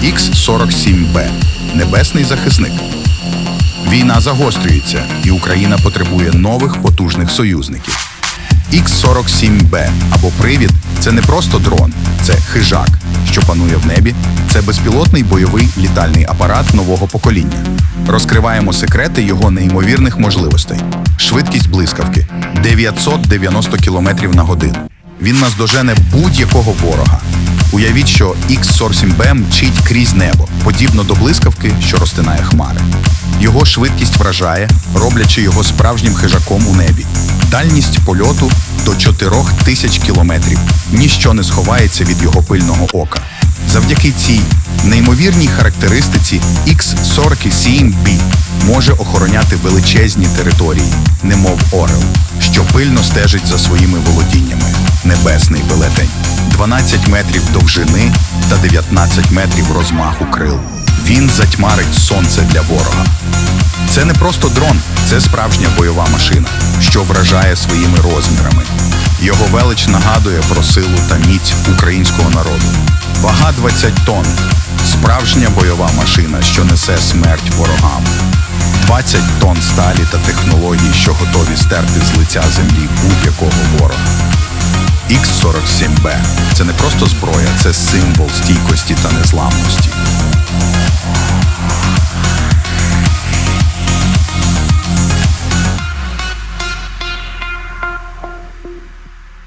Х-47Б небесний захисник. Війна загострюється, і Україна потребує нових потужних союзників. Х-47Б або привід це не просто дрон, це хижак, що панує в небі. Це безпілотний бойовий літальний апарат нового покоління. Розкриваємо секрети його неймовірних можливостей. Швидкість блискавки 990 км на годину. Він наздожене будь-якого ворога. Уявіть, що Х-47Б мчить крізь небо, подібно до блискавки, що розтинає хмари. Його швидкість вражає, роблячи його справжнім хижаком у небі. Дальність польоту до 4 тисяч кілометрів. Ніщо не сховається від його пильного ока. Завдяки цій неймовірній характеристиці Х-47B може охороняти величезні території, немов орел, що пильно стежить за своїми володіннями. Небесний велетень. 12 метрів довжини та 19 метрів розмаху крил. Він затьмарить сонце для ворога. Це не просто дрон, це справжня бойова машина, що вражає своїми розмірами. Його велич нагадує про силу та міць українського народу. Вага 20 тонн. Справжня бойова машина, що несе смерть ворогам. 20 тонн сталі та технологій, що готові стерти з лиця землі будь-якого ворога. Х-47Б це не просто зброя, це символ стійкості та незламності.